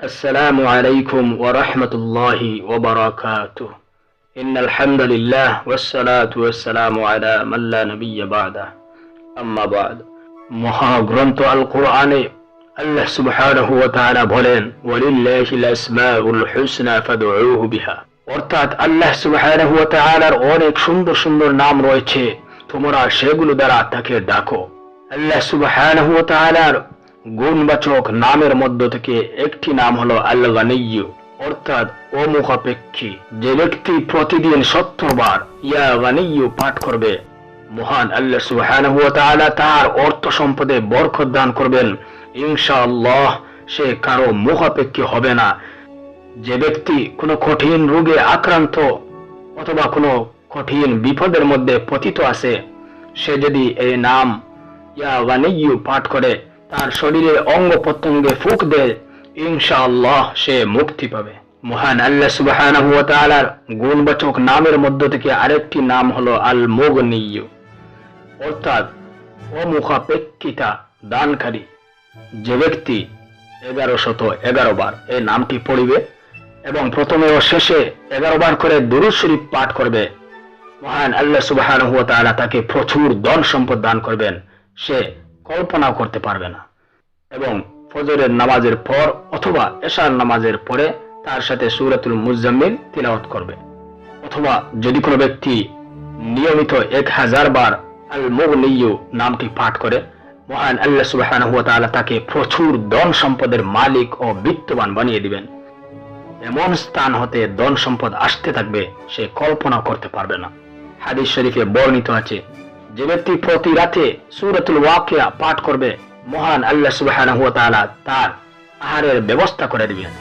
السلام عليكم ورحمة الله وبركاته إن الحمد لله والصلاة والسلام على من لا نبي بعده أما بعد মহাগ্রন্থ আল কোরআনে আল্লাহ সুবহানাহু ওয়া তাআলা বলেন ওয়ালিল্লাহিল আসমাউল হুসনা ফাদউহু বিহা অর্থাৎ আল্লাহ সুবহানাহু ওয়া তাআলার অনেক সুন্দর সুন্দর নাম রয়েছে তোমরা সেগুলো দ্বারা তাকে ডাকো আল্লাহ সুবহানাহু ওয়া তাআলার গুণবাচক নামের মধ্য থেকে একটি নাম হলো আল গানিয়্যু। অর্থাৎ অমুখাপেক্ষী। যে ব্যক্তি প্রতিদিন সত্তর বার ইয়া গানিয়্যু পাঠ করবে, মহান আল্লাহ তাআলা তার অর্থ সম্পদে বরকত দান করবেন। ইনশাআল্লাহ সে কারও মুখাপেক্ষী হবে না। যে ব্যক্তি কোনো কঠিন রোগে আক্রান্ত অথবা কোনো কঠিন বিপদের মধ্যে পতিত আছে, সে যদি এই নাম ইয়া গানিয়্যু পাঠ করে তার শরীরের অঙ্গ প্রত্যঙ্গে ফুক দেয়, ইনশাআল্লাহ সে মুক্তি পাবে। মহান আল্লাহ সুবহানাহু ওয়া তাআলার গুণবাচক নামের মধ্য থেকে আরেকটি নাম হলো আল মুগনিয়্যু অর্থাৎ অমুখাপেক্ষিতা দানকারী। যে ব্যক্তি এগারো শত এগারো বার এই নামটি পড়িবে এবং প্রথমে ও শেষে এগারো বার করে দুরুদ শরীফ পাঠ করবে, মহান আল্লাহ সুবহানাহু ওয়া তাআলা তাকে প্রচুর ধন সম্পদ দান করবেন, সে কল্পনাও করতে পারবে না। এবং ফজরের নামাজের পর অথবা এশার নামাজের পরে তার সাথে সূরাতুল মুজাম্মিল তিলাওয়াত করবে। অথবা যদি কোনো ব্যক্তি নিয়মিত এক হাজার বার আল মুগনিয়্যু নামটি পাঠ করে, মহান আল্লাহ তাআলা তাকে প্রচুর ধন সম্পদের মালিক ও বিত্তবান বানিয়ে দিবেন। এমন স্থান হতে ধন সম্পদ আসতে থাকবে, সে কল্পনা করতে পারবে না। হাদিস শরীফে বর্ণিত আছে, যে ব্যক্তি প্রতি রাতে সূরাতুল ওয়াকিয়া পাঠ করবে মহান আল্লাহ তাআলা তার আহারের ব্যবস্থা করে দিবেন।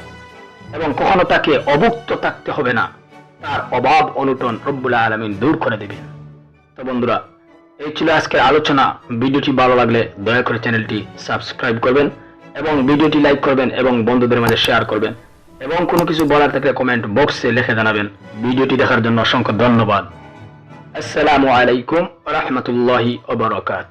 এবং কখনো তাকে অভুক্ত থাকতে হবে না। তার অভাব অনুটন রব্বুল আলামিন দূর করে দিবেন। তো বন্ধুরা, এই ছিল আজকের আলোচনা। ভিডিওটি ভালো লাগলে দয়া করে চ্যানেলটি সাবস্ক্রাইব করবেন এবং ভিডিওটি লাইক করবেন এবং বন্ধুদের মাঝে শেয়ার করবেন। এবং কোনো কিছু বলার থাকলে কমেন্ট বক্সে লিখে জানাবেন। ভিডিওটি দেখার জন্য অসংখ্য ধন্যবাদ। আসসালামু আলাইকুম রহমতুল্লাহি ওবরাকাত